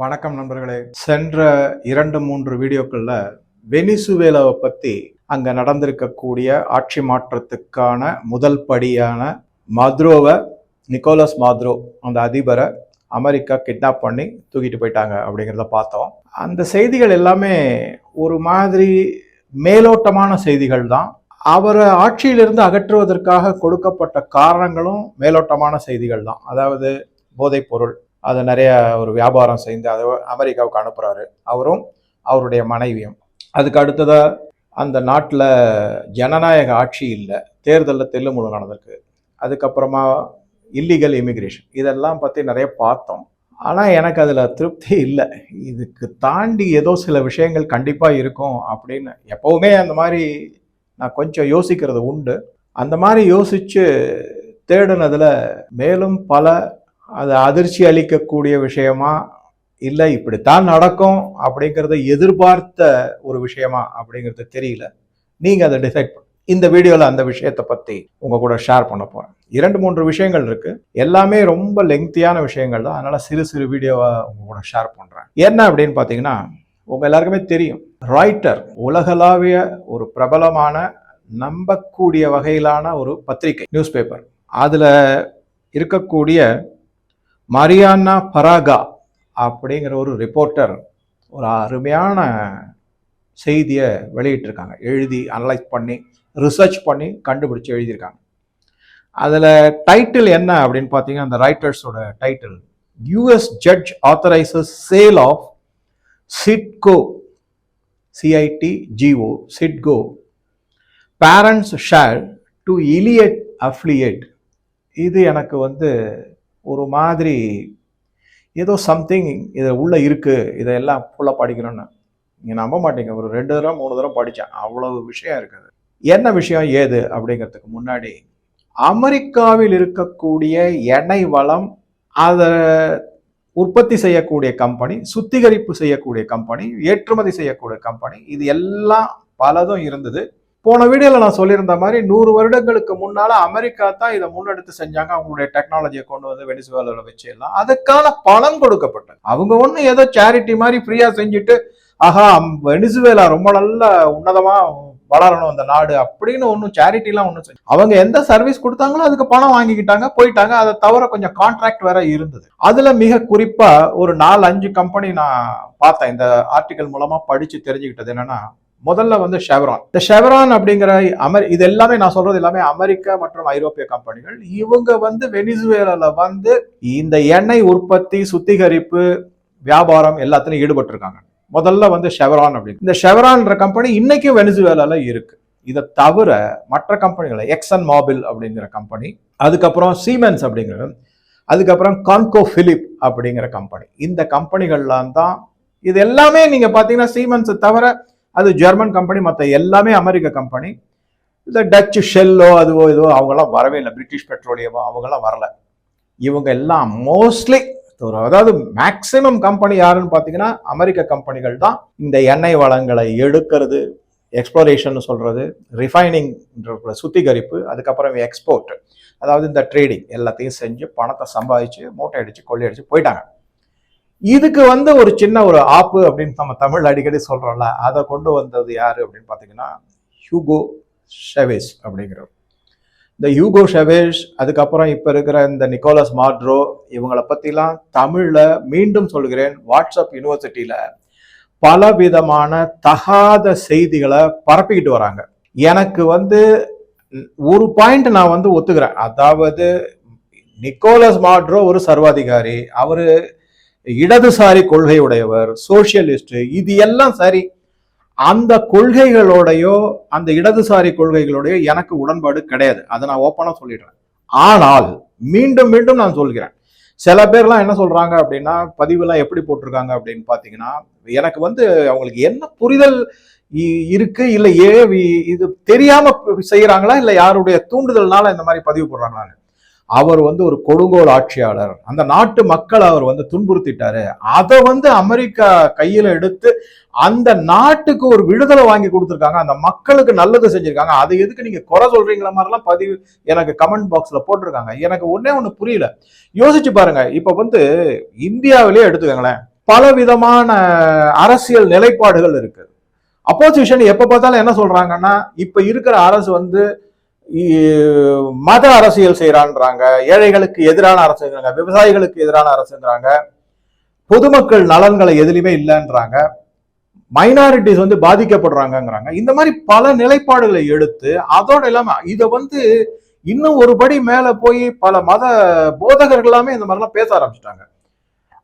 வணக்கம் நண்பர்களே. சென்ற இரண்டு மூன்று வீடியோக்களில் வெனிசுவேலாவை பற்றி அங்கே நடந்திருக்கக்கூடிய ஆட்சி மாற்றத்துக்கான முதல் படியான மத்ரோவை நிக்கோலஸ் மாத்ரோ அந்த அதிபரை அமெரிக்கா கிட்னாப் பண்ணி தூக்கிட்டு போயிட்டாங்க அப்படிங்கிறத பார்த்தோம். அந்த செய்திகள் எல்லாமே ஒரு மாதிரி மேலோட்டமான செய்திகள் தான். அவரை ஆட்சியிலிருந்து அகற்றுவதற்காக கொடுக்கப்பட்ட காரணங்களும் மேலோட்டமான செய்திகள் தான். அதாவது போதைப் பொருள் அதை நிறைய ஒரு வியாபாரம் செய்து அதை அமெரிக்காவுக்கு அனுப்புகிறாரு அவரும் அவருடைய மனைவியும். அதுக்கு அடுத்ததாக அந்த நாட்டில் ஜனநாயக ஆட்சி இல்லை. தேர்தலில் தெல்லு முழுங்கானதுக்கு அதுக்கப்புறமா இல்லீகல் இமிக்ரேஷன் இதெல்லாம் பற்றி நிறைய பார்த்தோம். ஆனால் எனக்கு அதில் திருப்தி இல்லை. இதுக்கு தாண்டி ஏதோ சில விஷயங்கள் கண்டிப்பாக இருக்கும் அப்படின்னு எப்போவுமே அந்த மாதிரி நான் கொஞ்சம் யோசிக்கிறது உண்டு. அந்த மாதிரி யோசித்து தேடினதில் மேலும் பல அது அதிர்ச்சி அளிக்கக்கூடிய விஷயமா? இல்லை இப்படித்தான் நடக்கும் அப்படிங்கிறத எதிர்பார்த்த ஒரு விஷயமா அப்படிங்கிறது தெரியல. நீங்கள் அதை டிசைட் பண்ண. இந்த வீடியோவில் அந்த விஷயத்தை பற்றி உங்கள் கூட ஷேர் பண்ண போகிறேன் இரண்டு மூன்று விஷயங்கள் இருக்குது எல்லாமே ரொம்ப லெங்க்த்தியான விஷயங்கள் தான். அதனால் சிறு சிறு வீடியோவை உங்கள் கூட ஷேர் பண்ணுறேன் என்ன அப்படின்னு பார்த்தீங்கன்னா உங்கள் எல்லாருக்குமே தெரியும். ராய்ட்டர் உலகளாவிய ஒரு பிரபலமான நம்பக்கூடிய வகையிலான ஒரு பத்திரிகை நியூஸ் பேப்பர் அதில் இருக்கக்கூடிய மரியானா பராகா அப்படிங்கிற ஒரு ரிப்போர்ட்டர் ஒரு அருமையான செய்தியை வெளியிட்டிருக்காங்க. எழுதி அனலைஸ் பண்ணி ரிசர்ச் பண்ணி கண்டுபிடிச்சு எழுதியிருக்காங்க. அதில் டைட்டில் என்ன அப்படின்னு பார்த்தீங்கன்னா அந்த ரைட்டர்ஸோட title US judge authorises sale of Sitco CID GO Sitco parents share to Elliott affiliate இது எனக்கு வந்து ஒரு மாதிரி ஏதோ சம்திங் இது உள்ளே இருக்குது இதையெல்லாம் ஃபுல்லாக படிக்கணும்னு. நீங்கள் நம்ப மாட்டீங்க. ஒரு ரெண்டு தடவை மூணு தடவை படித்தேன் அவ்வளவு விஷயம் இருக்குது. என்ன விஷயம் ஏது அப்படிங்கிறதுக்கு முன்னாடி அமெரிக்காவில் இருக்கக்கூடிய எண்ணெய் வளம் அதை உற்பத்தி செய்யக்கூடிய கம்பெனி சுத்திகரிப்பு செய்யக்கூடிய கம்பெனி ஏற்றுமதி செய்யக்கூடிய கம்பெனி இது எல்லாம் பலதும் இருந்தது. போன வீடியோவில் நான் சொல்லியிருந்த மாதிரி நூறு வருடங்களுக்கு முன்னால் அமெரிக்கா தான் இதை முன்னெடுத்து செஞ்சாங்க. அவங்களுடைய டெக்னாலஜியை கொண்டு வந்து வெனிசுவேலாவில் வச்சு எல்லாம் அதுக்கான பணம் கொடுக்கப்பட்டது. அவங்க ஒன்றும் ஏதோ சேரிட்டி மாதிரி ஃப்ரீயாக செஞ்சுட்டு ஆஹா வெனிசுவேலா ரொம்ப நல்ல உன்னதமாக வளரணும் அந்த நாடு அப்படின்னு ஒன்றும் சேரிட்டிலாம் ஒன்றும் செஞ்சு அவங்க எந்த சர்வீஸ் கொடுத்தாங்களோ அதுக்கு பணம் வாங்கிக்கிட்டாங்க போயிட்டாங்க. அதை தவிர கொஞ்சம் கான்ட்ராக்ட் வேற இருந்தது. அதுல மிக குறிப்பா ஒரு நாலு அஞ்சு கம்பெனி நான் பார்த்தேன். இந்த ஆர்டிக்கல் மூலமா படிச்சு தெரிஞ்சுக்கிட்டது என்னன்னா முதல்ல வந்து ஷெவரான். இந்த ஷெவரான் அப்படிங்கிற அமெரி இது எல்லாமே நான் சொல்றது எல்லாமே அமெரிக்கா மற்றும் ஐரோப்பிய கம்பெனிகள். இவங்க வந்து வெனிசுவேலால வந்து இந்த எண்ணெய் உற்பத்தி சுத்திகரிப்பு வியாபாரம் எல்லாத்துலையும் ஈடுபட்டிருக்காங்க. முதல்ல வந்து ஷெவரான் அப்படின்னு. இந்த ஷெவரான்ற கம்பெனி இன்னைக்கும் வெனிசுவேலால இருக்கு. இதை தவிர மற்ற கம்பெனிகளை எக்ஸன் மாபில் அப்படிங்கிற கம்பெனி அதுக்கப்புறம் சீமென்ஸ் அப்படிங்கிற அதுக்கப்புறம் கான்கோ பிலிப் அப்படிங்கிற கம்பெனி. இந்த கம்பெனிகள்லாம் தான் இது எல்லாமே நீங்கள் பார்த்தீங்கன்னா சீமென்ஸை தவிர அது ஜெர்மன் கம்பெனி மற்ற எல்லாமே அமெரிக்க கம்பெனி. இந்த டச்சு ஷெல்லோ அதுவோ இதுவோ அவங்களாம் வரவே இல்லை. பிரிட்டிஷ் பெட்ரோலியமோ அவங்களாம் வரல. இவங்க எல்லாம் மோஸ்ட்லி அதாவது மேக்சிமம் கம்பெனி யாருன்னு பார்த்தீங்கன்னா அமெரிக்க கம்பெனிகள் தான். இந்த எண்ணெய் வளங்களை எடுக்கிறது எக்ஸ்ப்ளோரேஷன் சொல்கிறது ரிஃபைனிங் சுத்திகரிப்பு அதுக்கப்புறம் எக்ஸ்போர்ட். அதாவது இந்த ட்ரேடிங் எல்லாத்தையும் செஞ்சு பணத்தை சம்பாதிச்சு மூட்டை அடித்து கொள்ளி அடித்து போயிட்டாங்க. இதுக்கு வந்து ஒரு சின்ன ஒரு ஆப்பு அப்படின்னு நம்ம தமிழ் அடிக்கடி சொல்கிறோம்ல அதை கொண்டு வந்தது யார் அப்படின்னு பார்த்தீங்கன்னா ஹியூகோ ஷெவேஸ் அப்படிங்கிறவர். இந்த ஹியூகோ ஷெவேஷ் அதுக்கப்புறம் இப்போ இருக்கிற இந்த நிக்கோலஸ் மாட்ரோ இவங்களை பற்றிலாம் தமிழில் மீண்டும் சொல்கிறேன் வாட்ஸ்அப் யூனிவர்சிட்டியில் பல விதமான தகாத செய்திகளை பரப்பிக்கிட்டு வராங்க. எனக்கு வந்து ஒரு பாயிண்ட் நான் வந்து ஒத்துக்கிறேன். அதாவது நிக்கோலஸ் மாட்ரோ ஒரு சர்வாதிகாரி. அவர் இடதுசாரி கொள்கை உடையவர் சோசியலிஸ்ட் இது எல்லாம் சரி. அந்த கொள்கைகளோடையோ அந்த இடதுசாரி கொள்கைகளோடையோ எனக்கு உடன்பாடு கிடையாது. அதை நான் ஓப்பனாக சொல்லிடுறேன். ஆனால் மீண்டும் மீண்டும் நான் சொல்கிறேன். சில பேர்லாம் என்ன சொல்றாங்க அப்படின்னா பதிவுலாம் எப்படி போட்டிருக்காங்க அப்படின்னு பார்த்தீங்கன்னா எனக்கு வந்து அவங்களுக்கு என்ன புரிதல் இருக்கு இல்லை ஏ இது தெரியாம செய்யறாங்களா இல்லை யாருடைய தூண்டுதல்னால இந்த மாதிரி பதிவு போடுறாங்களான்னு. அவர் வந்து ஒரு கொடுங்கோல் ஆட்சியாளர். அந்த நாட்டு மக்களை அவர் வந்து துன்புறுத்திட்டாரு. அதை வந்து அமெரிக்கா கையில எடுத்து அந்த நாட்டுக்கு ஒரு விடுதலை வாங்கி கொடுத்துருக்காங்க. அந்த மக்களுக்கு நல்லது செஞ்சிருக்காங்க. அதை எதுக்கு நீங்க குறை சொல்றீங்களா மாதிரிலாம் பதிவு எனக்கு கமெண்ட் பாக்ஸ்ல போட்டிருக்காங்க. எனக்கு ஒன்னே ஒன்று புரியல. யோசிச்சு பாருங்க. இப்ப வந்து இந்தியாவிலேயே எடுத்துக்கோங்களேன். பல விதமான அரசியல் நிலைப்பாடுகள் இருக்கு. அப்போசிஷன் எப்ப பார்த்தாலும் என்ன சொல்றாங்கன்னா இப்ப இருக்கிற அரசு வந்து மத அரசியல் செய்கிறான்றாங்க ஏழைகளுக்கு எதிரான அரசுங்கிறாங்க விவசாயிகளுக்கு எதிரான அரசுங்கிறாங்க பொதுமக்கள் நலன்களை எதுலையுமே இல்லைன்றாங்க. மைனாரிட்டிஸ் வந்து பாதிக்கப்படுறாங்கங்கிறாங்க. இந்த மாதிரி பல நிலைப்பாடுகளை எடுத்து அதோட இல்லாம இதை வந்து இன்னும் ஒரு படி மேல போய் பல மத போதகர்கள் எல்லாமே இந்த மாதிரிலாம் பேச ஆரம்பிச்சிட்டாங்க.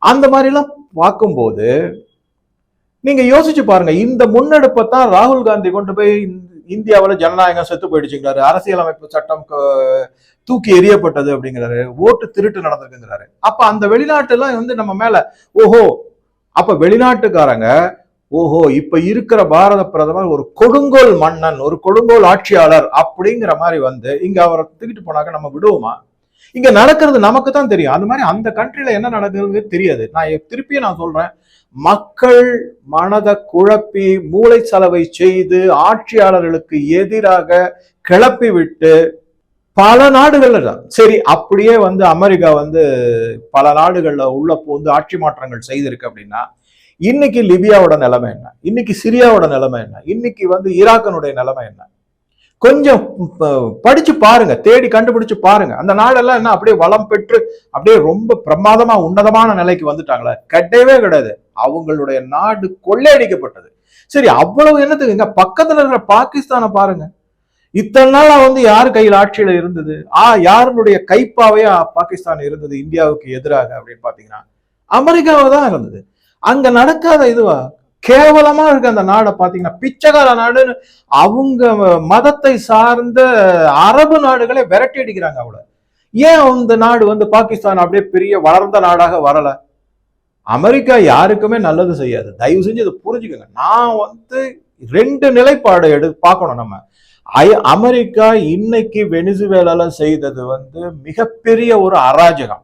அந்த மாதிரிலாம் பார்க்கும்போது நீங்க யோசிச்சு பாருங்க. இந்த முன்னெடுப்பை தான் ராகுல் காந்தி கொண்டு போய் இந்தியாவில் ஜனநாயகம் செத்து போயிடுச்சுங்கிறாரு. அரசியலமைப்பு சட்டம் தூக்கி எறியப்பட்டது அப்படிங்கிறாரு. ஓட்டு திருட்டு நடந்திருக்குங்கிறாரு. அப்ப அந்த வெளிநாட்டுலாம் வந்து நம்ம மேல ஓஹோ அப்ப வெளிநாட்டுக்காரங்க ஓஹோ இப்ப இருக்கிற பாரத பிரதமர் ஒரு கொடுங்கோல் மன்னன் ஒரு கொடுங்கோல் ஆட்சியாளர் அப்படிங்கிற மாதிரி வந்து இங்க அவரை தூக்கிட்டு போனாக்க நம்ம விடுவோமா? இங்க நடக்கிறது நமக்கு தான் தெரியும். அது மாதிரி அந்த கண்ட்ரில என்ன நடக்குதுன்னு தெரியாது. நான் திருப்பியும் நான் சொல்றேன். மக்கள் மனதை குழப்பி மூளை செலவை செய்து ஆட்சியாளர்களுக்கு எதிராக கிளப்பி விட்டு பல நாடுகள்ல தான். சரி அப்படியே வந்து அமெரிக்கா வந்து பல நாடுகள்ல உள்ள போந்து ஆட்சி மாற்றங்கள் செய்திருக்கு அப்படின்னா இன்னைக்கு லிபியாவோட நிலைமை என்ன? இன்னைக்கு சிரியாவோட நிலைமை என்ன? இன்னைக்கு வந்து ஈராக்கனுடைய நிலைமை என்ன? கொஞ்சம் படிச்சு பாருங்க தேடி கண்டுபிடிச்சு பாருங்க. அந்த நாடெல்லாம் என்ன அப்படியே வளம் பெற்று அப்படியே ரொம்ப பிரமாதமா உன்னதமான நிலைக்கு வந்துட்டாங்களா. கிடையவே கிடையாது. அவங்களுடைய நாடு கொள்ளையடிக்கப்பட்டது. சரி அவ்வளவு என்னத்துக்குங்க பக்கத்துல இருக்கிற பாகிஸ்தானை பாருங்க. இத்தனை நாளா வந்து யார் கையில் ஆட்சியில இருந்தது? ஆ யாருடைய கைப்பாவையா பாகிஸ்தான் இருந்தது? இந்தியாவுக்கு எதிராக அப்படின்னு பாத்தீங்கன்னா அமெரிக்காவை தான் இருந்தது. அங்க நடக்காத இதுவா? கேவலமா இருக்கு அந்த நாடை பாத்தீங்கன்னா பிச்சைக்கார நாடுன்னு அவங்க மதத்தை சார்ந்த அரபு நாடுகளை விரட்டி அடிக்கிறாங்க அவ்வளோ ஏன் அந்த நாடு வந்து பாகிஸ்தான் அப்படியே பெரிய வளர்ந்த நாடாக வரல? அமெரிக்கா யாருக்குமே நல்லது செய்யாது. தயவு செஞ்சு இதை புரிஞ்சுக்கோங்க. நான் வந்து ரெண்டு நிலைப்பாடு எடு பார்க்கணும் நம்ம. ஐ- அமெரிக்கா இன்னைக்கு வெனிசுவேலால செய்தது வந்து மிகப்பெரிய ஒரு அராஜகம்.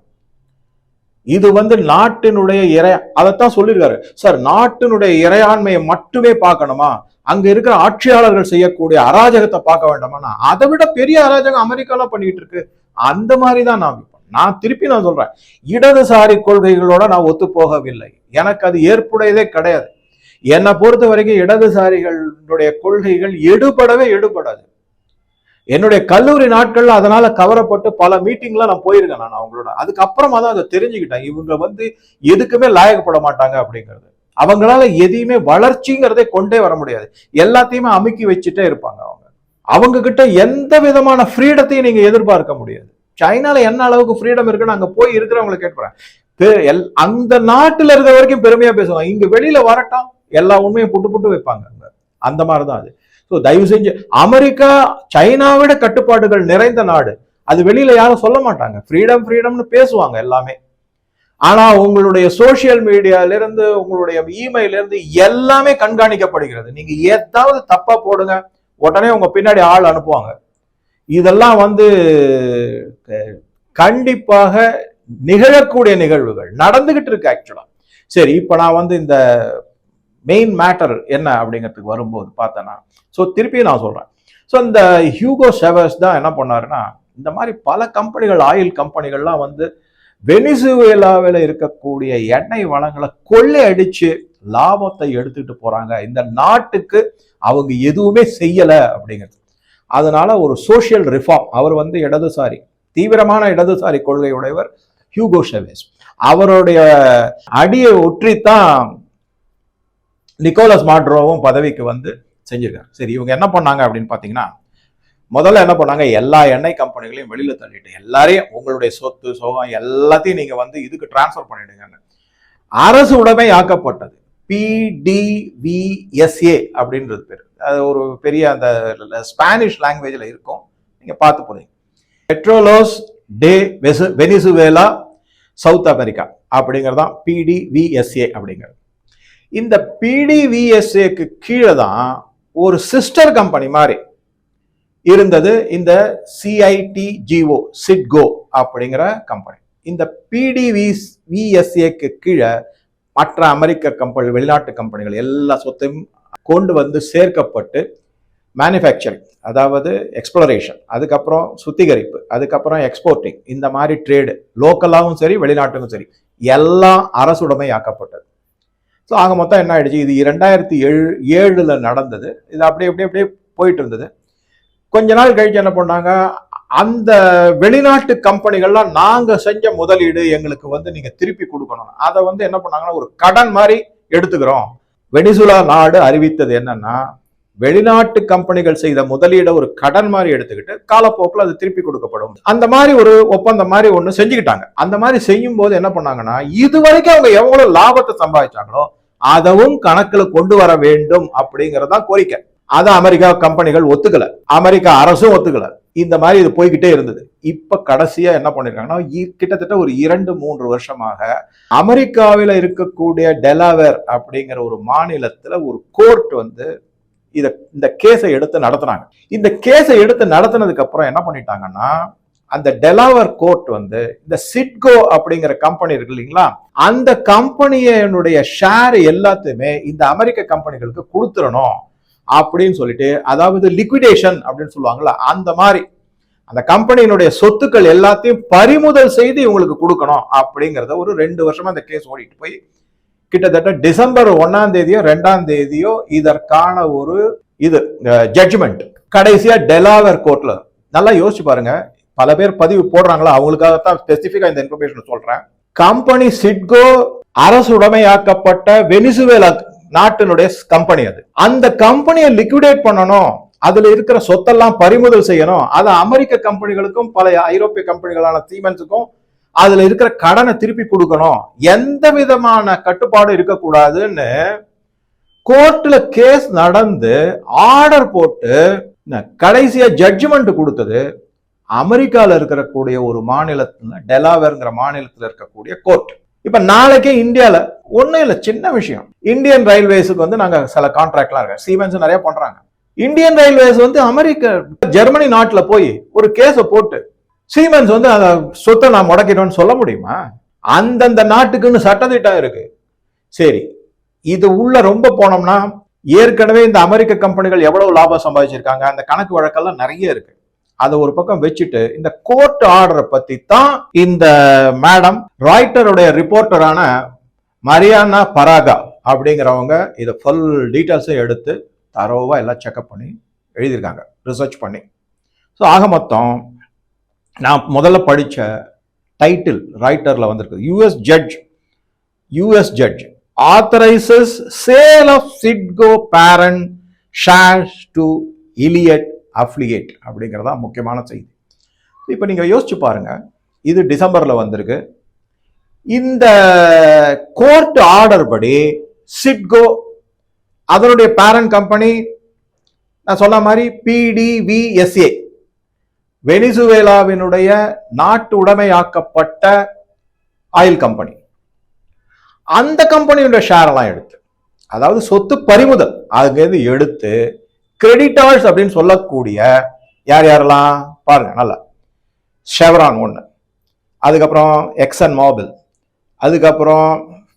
இது வந்து நாட்டினுடைய இறை அதைத்தான் சொல்லியிருக்காரு. சார் நாட்டினுடைய இறையாண்மையை மட்டுமே பார்க்கணுமா? அங்க இருக்கிற ஆட்சியாளர்கள் செய்யக்கூடிய அராஜகத்தை பார்க்க வேண்டாமா அதை விட பெரிய அராஜகம் அமெரிக்காலாம் பண்ணிட்டு இருக்கு. அந்த மாதிரி தான் நான் நான் திருப்பி நான் சொல்றேன். இடதுசாரி கொள்கைகளோட நான் ஒத்து போகவில்லை. எனக்கு அது ஏற்புடையதே கிடையாது. என்னை பொறுத்த வரைக்கும் இடதுசாரிகளுடைய கொள்கைகள் எடுபடவே எடுபடாது. என்னுடைய கல்லூரி நாட்கள்ல அதனால கவரப்பட்டு பல மீட்டிங்லாம் நான் போயிருக்கேன் நான் அவங்களோட. அதுக்கப்புறமா தான் அதை தெரிஞ்சுக்கிட்டேன். இவங்க வந்து எதுக்குமே லாயகப்பட மாட்டாங்க அப்படிங்கிறது. அவங்களால எதையுமே வளர்ச்சிங்கிறதே கொண்டே வர முடியாது. எல்லாத்தையுமே அமுக்கி வச்சுட்டே இருப்பாங்க அவங்க. அவங்க கிட்ட எந்த விதமான ஃப்ரீடத்தையும் நீங்க எதிர்பார்க்க முடியாது. சைனால என்ன அளவுக்கு ஃப்ரீடம் இருக்குன்னு அங்க போய் இருக்கிறவங்களை கேட்கிறேன் எல்- அந்த நாட்டுல இருக்க வரைக்கும் பெருமையா பேசுவாங்க. இங்க வெளியில வரட்டும். எல்லா உண்மையும் புட்டு புட்டு வைப்பாங்க. அந்த மாதிரிதான் அது. ஸோ தயவு செஞ்சு அமெரிக்கா சைனாவிட கட்டுப்பாடுகள் நிறைந்த நாடு. அது வெளியில யாரும் சொல்ல மாட்டாங்க. ஃப்ரீடம் ஃப்ரீடம்னு பேசுவாங்க எல்லாமே. ஆனா உங்களுடைய சோசியல் மீடியால இருந்து உங்களுடைய இமெயில இருந்து எல்லாமே கண்காணிக்கப்படுகிறது. நீங்க ஏதாவது தப்பா போடுங்க உடனே உங்க பின்னாடி ஆள் அனுப்புவாங்க. இதெல்லாம் வந்து கண்டிப்பாக நிகழக்கூடிய நிகழ்வுகள். நடந்துகிட்டு இருக்கு ஆக்சுவலா சரி இப்ப நான் வந்து இந்த மெயின் மேட்டர் என்ன அப்படிங்கிறதுக்கு வரும்போது பார்த்தேன்னா ஸோ திருப்பி நான் சொல்கிறேன் ஸோ இந்த ஹியூகோ செவர்ஸ் தான் என்ன பண்ணாருன்னா இந்த மாதிரி பல கம்பெனிகள் ஆயில் கம்பெனிகள்லாம் வந்து வெனிசுவேலாவில் இருக்கக்கூடிய எண்ணெய் வளங்களை கொள்ளை அடித்து லாபத்தை எடுத்துக்கிட்டு போகிறாங்க இந்த நாட்டுக்கு அவங்க எதுவுமே செய்யலை அப்படிங்கிறது. அதனால ஒரு சோஷியல் ரிஃபார்ம் அவர் வந்து இடதுசாரி தீவிரமான இடதுசாரி கொள்கையுடையவர் ஹியூகோ ஷெவேஸ் அவருடைய அடியை ஒற்றித்தான் நிக்கோலஸ் மாட்ரோவும் பதவிக்கு வந்து செஞ்சிருக்காரு. சரி இவங்க என்ன பண்ணாங்க அப்படின்னு பார்த்தீங்கன்னா முதல்ல என்ன பண்ணாங்க எல்லா எண்ணெய் கம்பெனிகளையும் வெளியில தள்ளிட்டு எல்லாரையும் உங்களுடைய சொத்து சோகம் எல்லாத்தையும் நீங்க வந்து இதுக்கு டிரான்ஸ்ஃபர் பண்ணிடுங்க அரசு உடைமை ஆக்கப்பட்டது. பிடிவிஎஸ்ஏ அப்படின்றது பேர். அது ஒரு பெரிய அந்த ஸ்பானிஷ் லாங்குவேஜில் இருக்கும். நீங்கள் பார்த்து போனீங்க பெட்ரோலோஸ் டே வெசு வெனிசுவேலா சவுத் அமெரிக்கா அப்படிங்கிறது தான் பிடிவிஎஸ்ஏ அப்படிங்கிறது. இந்த பிடிவிஎஸ்ஏக்கு கீழே தான் ஒரு சிஸ்டர் கம்பெனி மாதிரி இருந்தது இந்த சிஐடிஜிஓ சிட்கோ அப்படிங்கிற கம்பெனி இந்த பிடிவி விஎஸ்ஏக்கு கீழே மற்ற அமெரிக்க கம்பெனி வெளிநாட்டு கம்பெனிகள் எல்லா சொத்தையும் கொண்டு வந்து சேர்க்கப்பட்டு மேனுஃபேக்சரிங் அதாவது எக்ஸ்ப்ளரேஷன் அதுக்கப்புறம் சுத்திகரிப்பு அதுக்கப்புறம் எக்ஸ்போர்ட்டிங் இந்த மாதிரி ட்ரேடு லோக்கலாகவும் சரி வெளிநாட்டுக்கும் சரி எல்லாம் அரசுடைமை ஆக்கப்பட்டது ஸோ ஆக மொத்தம் என்ன ஆயிடுச்சு? இது இரண்டாயிரத்தி ஏழு ஏழில் நடந்தது. இது அப்படியே அப்படியே அப்படியே போயிட்டு இருந்தது. கொஞ்ச நாள் கழிச்சு என்ன பண்ணாங்க? அந்த வெளிநாட்டு கம்பெனிகள்லாம் நாங்கள் செஞ்ச முதலீடு எங்களுக்கு வந்து நீங்கள் திருப்பி கொடுக்கணும். அதை வந்து என்ன பண்ணாங்கன்னா ஒரு கடன் மாதிரி எடுத்துக்கிறோம். வெனிசுலா நாடு அறிவித்தது என்னன்னா வெளிநாட்டு கம்பெனிகள் செய்த முதலீடை ஒரு கடன் மாதிரி எடுத்துக்கிட்டு காலப்போக்கில் அது திருப்பி கொடுக்கப்படும். அந்த மாதிரி ஒரு ஒப்பந்தம் மாதிரி ஒன்று செஞ்சுக்கிட்டாங்க. அந்த மாதிரி செய்யும் போது என்ன பண்ணாங்கன்னா இது வரைக்கும் அவங்க எவ்வளோ லாபத்தை சம்பாதிச்சாங்களோ அதவும் கணக்குல கொண்டு வர வேண்டும் அப்படிங்கறதுதான் கோரிக்கை. அதை அமெரிக்கா கம்பெனிகள் ஒத்துக்கல. அமெரிக்கா அரசும் ஒத்துக்கல. இந்த மாதிரி இது போய்கிட்டே இருந்தது. இப்ப கடைசியா என்ன பண்ணிருக்காங்கன்னா கிட்டத்தட்ட ஒரு இரண்டு மூன்று வருஷமாக அமெரிக்காவில இருக்கக்கூடிய டெலாவேர் அப்படிங்கிற ஒரு மாநிலத்துல ஒரு கோர்ட் வந்து இத இந்த கேஸை எடுத்து நடத்துனாங்க. இந்த கேஸை எடுத்து நடத்தினதுக்கு அப்புறம் என்ன பண்ணிட்டாங்கன்னா அந்த டெலாவர் கோர்ட் வந்து இந்த சிட்கோ அப்படிங்கிற கம்பெனி இருக்கு இல்லைங்களா? அந்த கம்பெனியினுடைய ஷேர் எல்லாத்தையுமே இந்த அமெரிக்க கம்பெனிகளுக்கு கொடுத்துடணும் அப்படின்னு சொல்லிட்டு அதாவது லிக்விடேஷன் அப்படின்னு சொல்லுவாங்கல்ல அந்த மாதிரி. அந்த கம்பெனியினுடைய சொத்துக்கள் எல்லாத்தையும் பறிமுதல் செய்து இவங்களுக்கு கொடுக்கணும் அப்படிங்கிறத ஒரு ரெண்டு வருஷமா அந்த கேஸ் ஓடிட்டு போய் கிட்டத்தட்ட டிசம்பர் ஒன்னாம் தேதியோ ரெண்டாம் தேதியோ இதற்கான ஒரு இது ஜட்ஜ்மெண்ட் கடைசியா டெலாவர் கோர்ட்ல நல்லா யோசிச்சு பாருங்க பல பேர் பதிவு போடுறாங்களா? அவங்களுக்காகத்தான் ஸ்பெசிஃபிக்காக இந்த இன்ஃபர்மேஷன் சொல்றேன். கம்பெனி சிட்கோ அரசுடைமையாக்கப்பட்ட வெனிசுவேலா நாட்டினுடைய கம்பெனி அது. அந்த கம்பெனியை லிக்விடேட் பண்ணணும். அதுல இருக்கிற சொத்தெல்லாம் பறிமுதல் செய்யணும். அதை அமெரிக்க கம்பெனிகளுக்கும் பல ஐரோப்பிய கம்பெனிகளான சீமென்ஸுக்கும் அதுல இருக்கிற கடனை திருப்பி கொடுக்கணும். எந்த விதமான கட்டுப்பாடும் இருக்கக்கூடாதுன்னு கோர்ட்ல கேஸ் நடந்து ஆர்டர் போட்டு கடைசியா ஜட்ஜ்மெண்ட் கொடுத்தது. அமெரிக்காவில் இருக்கக்கூடிய ஒரு மாநிலத்தில் டெலாவேர்ங்கிற மாநிலத்தில் இருக்கக்கூடிய கோர்ட். இப்ப நாளைக்கே இந்தியால ஒன்றும் இல்லை சின்ன விஷயம். இந்தியன் ரயில்வேஸுக்கு வந்து நாங்க சில கான்ட்ராக்ட்லாம் இருக்கு சீமென்ஸ் நிறைய பண்றாங்க. இந்தியன் ரயில்வேஸ் வந்து அமெரிக்க ஜெர்மனி நாட்டில் போய் ஒரு கேஸை போட்டு சீமென்ஸ் வந்து அந்த சொத்தை நான் முடக்கிட்டோம்னு சொல்ல முடியுமா? அந்தந்த நாட்டுக்குன்னு சட்டத்திட்டம் இருக்கு. சரி இது உள்ள ரொம்ப போனோம்னா ஏற்கனவே இந்த அமெரிக்க கம்பெனிகள் எவ்வளவு லாபம் சம்பாதிச்சிருக்காங்க அந்த கணக்கு வழக்கெல்லாம் நிறைய இருக்கு. அதை ஒரு பக்கம் வச்சுட்டு இந்த கோர்ட் ஆர்டரை பத்தி தான் இந்த மேடம் ராய்டருடைய ரிப்போர்ட்டரான மரியானா பராகா அப்படிங்கிறவங்க இதை ஃபுல் டீட்டெயில்ஸும் எடுத்து தரோவாக எல்லாம் செக்அப் பண்ணி எழுதியிருக்காங்க ரிசர்ச் பண்ணி. ஸோ ஆக மொத்தம் நான் முதல்ல படித்த டைட்டில் ரைட்டரில் வந்திருக்கு US judge US judge authorizes sale of CITGO parent shares to Elliott affiliate அப்படிங்கிறதா முக்கியமான செய்தி. இப்போ நீங்கள் யோசிச்சு பாருங்கள் இது டிசம்பரில் வந்திருக்கு. இந்த கோர்ட் ஆர்டர் படி சிட்கோ அதனுடைய பேரண்ட் கம்பெனி நான் சொன்ன மாதிரி பிடிவிஎஸ்ஏ வெனிசுவேலாவினுடைய நாட்டு உடைமையாக்கப்பட்ட ஆயில் கம்பெனி அந்த கம்பெனியோட ஷேரெல்லாம் எடுத்து அதாவது சொத்து பறிமுதல் அங்கிருந்து எடுத்து கிரெடிட்டார்ஸ் அப்படின்னு சொல்லக்கூடிய யார் யாரெல்லாம்? பாருங்க நல்லா. ஷெவரான் ஒன்று அதுக்கப்புறம் எக்ஸன் மாபிள் அதுக்கப்புறம்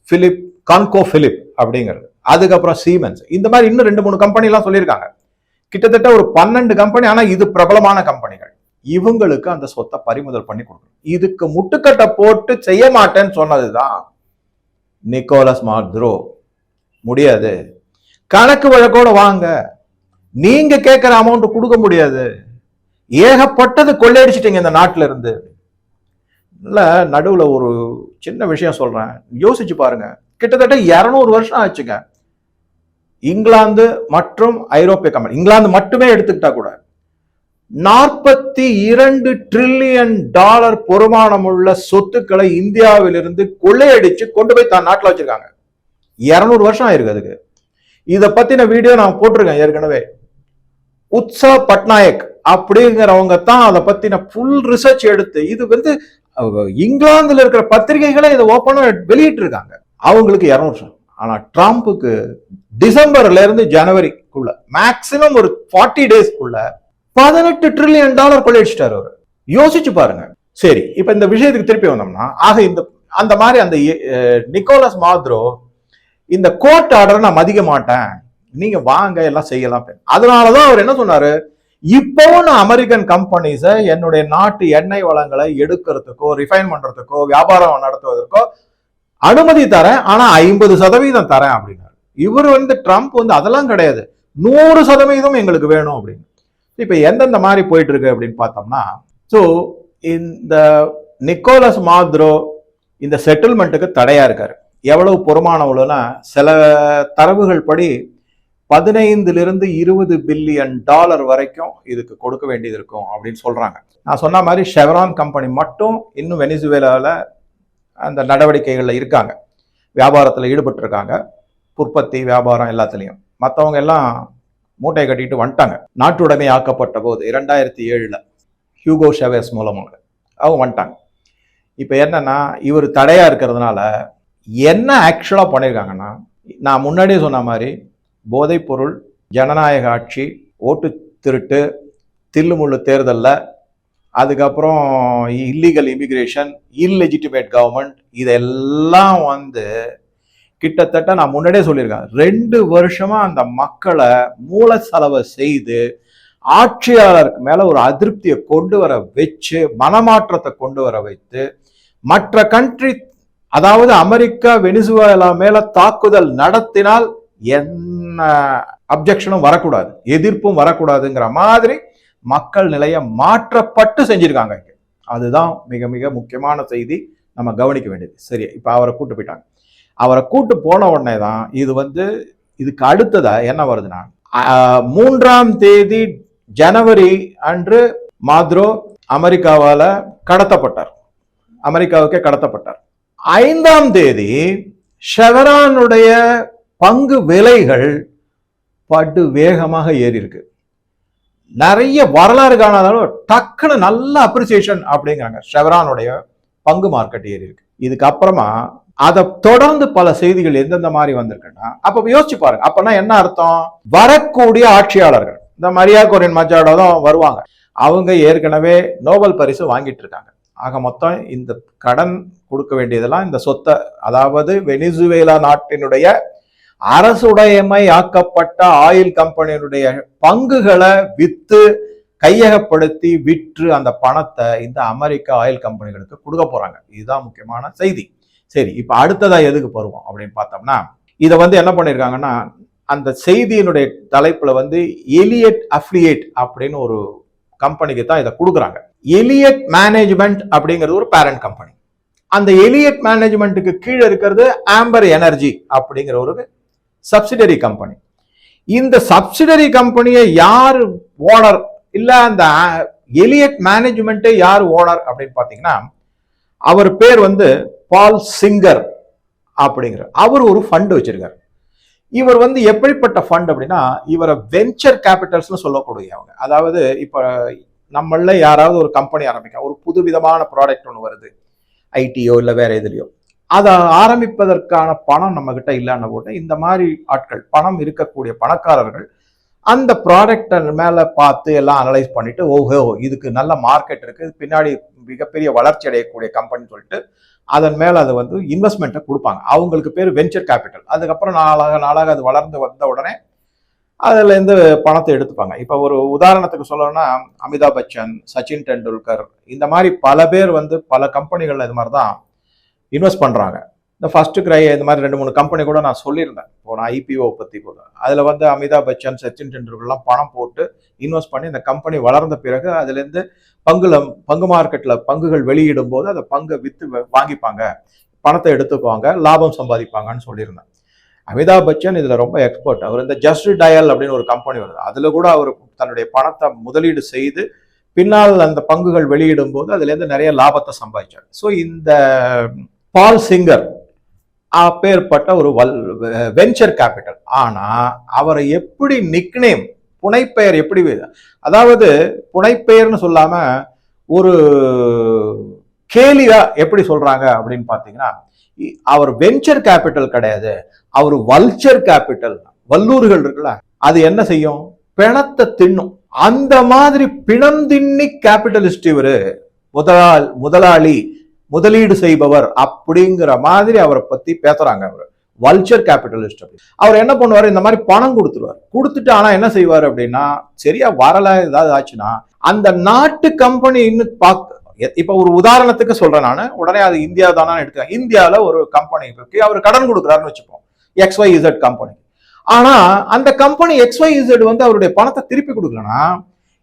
ஃபிலிப் கான்கோ ஃபிலிப் அப்படிங்கிறது. அதுக்கப்புறம் சீமென்ஸ் இந்த மாதிரி இன்னும் ரெண்டு மூணு கம்பெனிலாம் சொல்லியிருக்காங்க. கிட்டத்தட்ட ஒரு பன்னெண்டு கம்பெனி ஆனால் இது பிரபலமான கம்பெனிகள் இவங்களுக்கு அந்த சொத்தை பறிமுதல் பண்ணி கொடுக்கணும். இதுக்கு முட்டுக்கட்டை போட்டு செய்ய மாட்டேன்னு சொன்னது தான் நிக்கோலஸ் மார்க்ரோ முடியாது. கணக்கு வழக்கோட வாங்க. நீங்க கேட்கிற அமௌண்ட் கொடுக்க முடியாது. ஏகப்பட்டது கொள்ளையடிச்சிட்டீங்க இந்த நாட்டில இருந்து இல்லை நடுவில் ஒரு சின்ன விஷயம் சொல்றேன். யோசிச்சு பாருங்க. கிட்டத்தட்ட இரநூறு வருஷம் ஆச்சுங்க. இங்கிலாந்து மற்றும் ஐரோப்பிய கம்பெனி. இங்கிலாந்து மட்டுமே எடுத்துக்கிட்டா கூட. நாற்பத்தி இரண்டு ட்ரில்லியன் டாலர் பொறுமானமுள்ள சொத்துக்களை இந்தியாவிலிருந்து கொள்ளையடிச்சு கொண்டு போய் தான் நாட்டில் வச்சிருக்காங்க. இரநூறு வருஷம் ஆயிருக்கு அதுக்கு. இதை பத்தின வீடியோ நான் போட்டிருக்கேன் ஏற்கனவே. உத்சா பட்நாயக் அப்படிங்கிறவங்க தான் அதை பத்தின ஃபுல் ரிசர்ச் எடுத்து இது வந்து இங்கிலாந்துல இருக்கிற பத்திரிகைகளை இதை ஓப்பனா வெளியிட்டு இருக்காங்க அவங்களுக்கு இரநூறு ஆனா ட்ரம்ப்புக்கு டிசம்பர்ல இருந்து ஜனவரிக்குள்ள மேக்சிமம் ஒரு ஃபார்ட்டி டேஸ்க்குள்ள பதினெட்டு ட்ரில்லியன் டாலர் கொள்ளையடிச்சிட்டாரு அவர். யோசிச்சு பாருங்க. சரி இப்ப இந்த விஷயத்துக்கு திருப்பி வந்தோம்னா ஆக இந்த அந்த மாதிரி அந்த நிக்கோலஸ் மாத்ரோ இந்த கோர்ட் ஆர்டரை நான் மதிக்க மாட்டேன். நீங்க வாங்க எல்லாம் செய்யலாம் அதனாலதான் அவர் என்ன சொன்னாரு? இப்பவும் நான் அமெரிக்கன் கம்பெனிஸை என்னுடைய நாட்டு எண்ணெய் வளங்களை எடுக்கிறதுக்கோ ரிஃபைன் பண்றதுக்கோ வியாபாரம் நடத்துவதற்கோ அனுமதி தரேன். ஆனா ஐம்பது சதவீதம் தரேன் அப்படின்னாரு. இவர் வந்து ட்ரம்ப் வந்து அதெல்லாம் கிடையாது. நூறு சதவீதம் எங்களுக்கு வேணும் அப்படின்னு. இப்ப எந்தெந்த மாதிரி போயிட்டு இருக்கு அப்படின்னு பார்த்தோம்னா ஸோ இந்த நிக்கோலஸ் மாத்ரோ இந்த செட்டில்மெண்ட்டுக்கு தடையா இருக்காரு. எவ்வளவு பொறுமானவளுன்னா சில தரவுகள் படி பதினைந்துலேருந்து இருபது பில்லியன் டாலர் வரைக்கும் இதுக்கு கொடுக்க வேண்டியது இருக்கும் அப்படின்னு சொல்கிறாங்க நான் சொன்ன மாதிரி ஷெவரான் கம்பெனி மட்டும் இன்னும் வெனிசுவேலாவில் அந்த நடவடிக்கைகளில் இருக்காங்க. வியாபாரத்தில் ஈடுபட்டிருக்காங்க. உற்பத்தி வியாபாரம் எல்லாத்துலேயும். மற்றவங்க எல்லாம் மூட்டை கட்டிட்டு வந்துட்டாங்க. நாட்டுடைமை ஆக்கப்பட்ட போது இரண்டாயிரத்தி ஏழில் ஹியூகோ ஷெவேஸ் மூலமாக அவங்க வந்துட்டாங்க. இப்போ என்னன்னா இவர் தடையாக இருக்கிறதுனால என்ன ஆக்சுவலாக பண்ணியிருக்காங்கன்னா நான் முன்னாடியே சொன்ன மாதிரி போதைப்பொருள் ஜனநாயக ஆட்சி ஓட்டு திருட்டு தில்லுமுள்ளு தேர்தலில் அதுக்கப்புறம் இல்லீகல் இமிக்ரேஷன் இல்லெஜிட்டிமேட் கவர்மெண்ட் இதெல்லாம் வந்து கிட்டத்தட்ட நான் முன்னாடியே சொல்லியிருக்கேன். ரெண்டு வருஷமாக அந்த மக்களை மூல செலவை செய்து ஆட்சியாளருக்கு மேலே ஒரு அதிருப்தியை கொண்டு வர வச்சு மனமாற்றத்தை கொண்டு வர வைத்து மற்ற கண்ட்ரி அதாவது அமெரிக்கா வெனிசுவேலா மேலே தாக்குதல் நடத்தினால் என்ன அப்ஜெக்ஷனும் வரக்கூடாது எதிர்ப்பும் வரக்கூடாதுங்கிற மாதிரி மக்கள் நிலையை மாற்றப்பட்டு செஞ்சிருக்காங்க இங்கே. அதுதான் மிக மிக முக்கியமான செய்தி. நம்ம கவனிக்க வேண்டியது. சரி இப்போ அவரை கூட்டு போயிட்டாங்க. அவரை கூட்டு போன உடனே தான் இது வந்து இதுக்கு அடுத்ததா என்ன வருதுன்னா மூன்றாம் தேதி ஜனவரி அன்று மாத்ரோ அமெரிக்காவால் கடத்தப்பட்டார். அமெரிக்காவுக்கே கடத்தப்பட்டார். ஐந்தாம் தேதி ஷெவரானுடைய பங்கு விலைகள் படு வேகமாக ஏறி இருக்கு நிறைய வரலாறு காணாதாலும் டக்குன்னு நல்ல அப்ரிசியேஷன் அப்படிங்கிறாங்க. ஷெவரானுடைய பங்கு மார்க்கெட் ஏறி இருக்கு இதுக்கப்புறமா அதை தொடர்ந்து பல செய்திகள் எந்தெந்த மாதிரி வந்திருக்குன்னா அப்ப யோசிச்சு பாருங்க. அப்பனா என்ன அர்த்தம்? வரக்கூடிய ஆட்சியாளர்கள் இந்த மரியா கொரின் மச்சாடோ தான் வருவாங்க. அவங்க ஏற்கனவே நோபல் பரிசு வாங்கிட்டு இருக்காங்க. ஆக மொத்தம் இந்த கடன் கொடுக்க வேண்டியதெல்லாம் இந்த சொத்தை அதாவது வெனிசுவேலா நாட்டினுடைய அரசுடையமை ஆக்கப்பட்ட ஆயில் கம்பெனியினுடைய பங்குகளை வித்து கையகப்படுத்தி விற்று அந்த பணத்தை இந்த அமெரிக்க ஆயில் கம்பெனிகளுக்கு கொடுக்க போறாங்க. இதுதான் முக்கியமான செய்தி. சரி இப்ப அடுத்ததா எதுக்கு போறோம் அப்படின்னு பார்த்தோம்னா இதை வந்து என்ன பண்ணியிருக்காங்கன்னா அந்த செய்தியினுடைய தலைப்புல வந்து எலியட் அஃபிலியேட் அப்படின்னு ஒரு கம்பெனிக்கு தான் இதை கொடுக்குறாங்க. எலியட் மேனேஜ்மெண்ட் அப்படிங்கிறது ஒரு பேரண்ட் கம்பெனி அந்த எலியட் மேனேஜ்மெண்ட்டுக்கு கீழே இருக்கிறது ஆம்பர் எனர்ஜி அப்படிங்கிற ஒரு சப்சிடரி கம்பெனி இந்த சப்சிடரி கம்பெனியை யார் ஓனர் இல்லை அந்த எலியட் மேனேஜ்மெண்ட்டே யார் ஓனர் அப்படின்னு பார்த்தீங்கன்னா அவர் பேர் வந்து பால் சிங்கர் அப்படிங்கிற அவர் ஒரு ஃபண்டு வச்சிருக்கார். இவர் வந்து எப்படிப்பட்ட ஃபண்ட் அப்படின்னா இவரை வெஞ்சர் கேபிட்டல்ஸ்னு சொல்லக்கூடியவங்க அதாவது இப்போ நம்மள யாராவது ஒரு கம்பெனி ஆரம்பிக்க ஒரு புதுவிதமான ப்ராடக்ட் ஒன்று வருது. ஐடியோ இல்லை வேற எதுலையோ. அதை ஆரம்பிப்பதற்கான பணம் நம்ம கிட்ட இல்லைன்னு போட்டு இந்த மாதிரி ஆட்கள் பணம் இருக்கக்கூடிய பணக்காரர்கள் அந்த ப்ராடக்டை மேலே பார்த்து எல்லாம் அனலைஸ் பண்ணிட்டு ஓஹோ இதுக்கு நல்ல மார்க்கெட் இருக்குது பின்னாடி மிகப்பெரிய வளர்ச்சி அடையக்கூடிய கம்பெனின்னு சொல்லிட்டு அதன் மேலே அது வந்து இன்வெஸ்ட்மெண்ட்டை கொடுப்பாங்க. அவங்களுக்கு பேர் வெஞ்சர் கேபிட்டல் அதுக்கப்புறம் நாளாக நாளாக அது வளர்ந்து வந்த உடனே அதுலேருந்து பணத்தை எடுத்துப்பாங்க. இப்போ ஒரு உதாரணத்துக்கு சொல்லணும்னா அமிதாப் பச்சன் சச்சின் டெண்டுல்கர் இந்த மாதிரி பல பேர் வந்து பல கம்பெனிகளில் இது மாதிரி தான் இன்வெஸ்ட் பண்ணுறாங்க இந்த ஃபஸ்ட்டு கிரை இந்த மாதிரி ரெண்டு மூணு கம்பெனி கூட நான் சொல்லியிருந்தேன். இப்போ நான் ஐபிஓ பற்றி கூட. அதில் வந்து அமிதாப் பச்சன் சச்சின் டெண்டுல்கர்லாம் பணம் போட்டு இன்வெஸ்ட் பண்ணி இந்த கம்பெனி வளர்ந்த பிறகு அதுலேருந்து பங்குல பங்கு மார்க்கெட்டில் பங்குகள் வெளியிடும் போது அந்த பங்கை விற்று வாங்கிப்பாங்க. பணத்தை எடுத்துக்குவாங்க லாபம் சம்பாதிப்பாங்கன்னு சொல்லியிருந்தேன். அமிதாப் பச்சன் இதில் ரொம்ப எக்ஸ்பர்ட் அவர் இந்த ஜஸ்ட் டயல் அப்படின்னு ஒரு கம்பெனி வருது. அதில் கூட அவர் தன்னுடைய பணத்தை முதலீடு செய்து பின்னால் அந்த பங்குகள் வெளியிடும் போது அதுலேருந்து நிறைய லாபத்தை சம்பாதிச்சார். ஸோ இந்த பால் சிங்கர் அப்பேற்பட்ட ஒரு வல் வெஞ்சர் கேபிட்டல். ஆனால் அவரை எப்படி நிக்னேம் புனைப்பெயர் எப்படி அதாவது புனைப்பெயர்னு சொல்லாமல் ஒரு கேலியா எப்படி சொல்கிறாங்க அப்படின்னு பார்த்தீங்கன்னா அவர் வெஞ்சர் கேபிட்டல் கிடையாது அவர் வல்ச்சர் கேபிட்டல். வல்லூர்கள் இருக்குல்ல அது என்ன செய்யும்? பிணத்தை தின்னும். அந்த மாதிரி பிணம் தின்னி கேபிட்டலிஸ்ட் இவரு முதலாள் முதலாளி முதலீடு செய்பவர் அப்படிங்கிற மாதிரி அவரை பத்தி பேசுறாங்க அவர் வல்ச்சர் கேபிட்டலிஸ்ட் அப்படி. அவர் என்ன பண்ணுவார்? இந்த மாதிரி பணம் கொடுத்துருவார். கொடுத்துட்டு ஆனா என்ன செய்வார் அப்படின்னா சரியா வரல ஏதாவது ஆச்சுன்னா அந்த நாட்டு கம்பெனி இன்னும் பாக் இப்ப ஒரு உதாரணத்துக்கு சொல்றேன் நான். உடனே அது இந்தியா தானே எடுத்துக்கேன் இந்தியாவில் ஒரு கம்பெனிக்கு அவர் கடன் கொடுக்குறாருன்னு வச்சுப்போம். எக்ஸ் ஒய் இசட் கம்பெனி ஆனா அந்த கம்பெனி எக்ஸ் ஒய் இசட் வந்து அவருடைய பணத்தை திருப்பி கொடுக்கலன்னா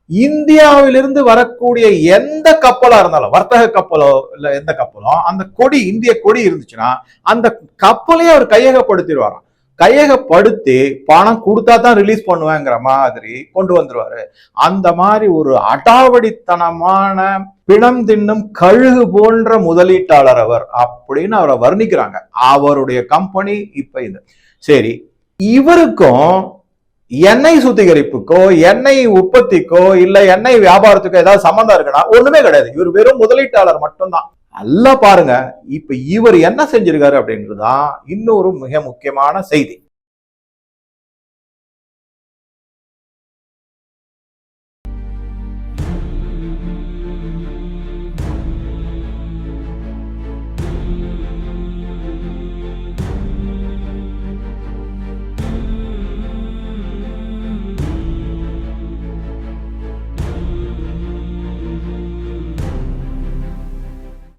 இந்தியாவிலிருந்து வரக்கூடிய எந்த கப்பலா இருந்தாலும் வர்த்தக கப்பலோ இல்ல எந்த கப்பலோ அந்த கொடி இந்திய கொடி இருந்துச்சுன்னா அந்த கப்பலையே அவர் கையகப்படுத்திடுவாராம். கையகப்படுத்தி பணம் கொடுத்தா தான் ரிலீஸ் பண்ணுவேங்கிற மாதிரி கொண்டு வந்துருவாரு. அந்த மாதிரி ஒரு அடாவடித்தனமான பிணம் தின்னும் கழுகு போன்ற முதலீட்டாளர் அவர் அப்படின்னு அவரை வர்ணிக்கிறாங்க. அவருடைய கம்பெனி இப்ப இது. சரி இவருக்கும் எண்ணெய் சுத்திகரிப்புக்கோ எண்ணெய் உற்பத்திக்கோ இல்ல எண்ணெய் வியாபாரத்துக்கோ ஏதாவது சம்மந்தம் இருக்குன்னா ஒண்ணுமே கிடையாது. இவர் வெறும் முதலீட்டாளர் மட்டும்தான். நல்லா பாருங்க இப்ப இவர் என்ன செஞ்சிருக்காரு அப்படின்றதுதான் இன்னொரு மிக முக்கியமான செய்தி.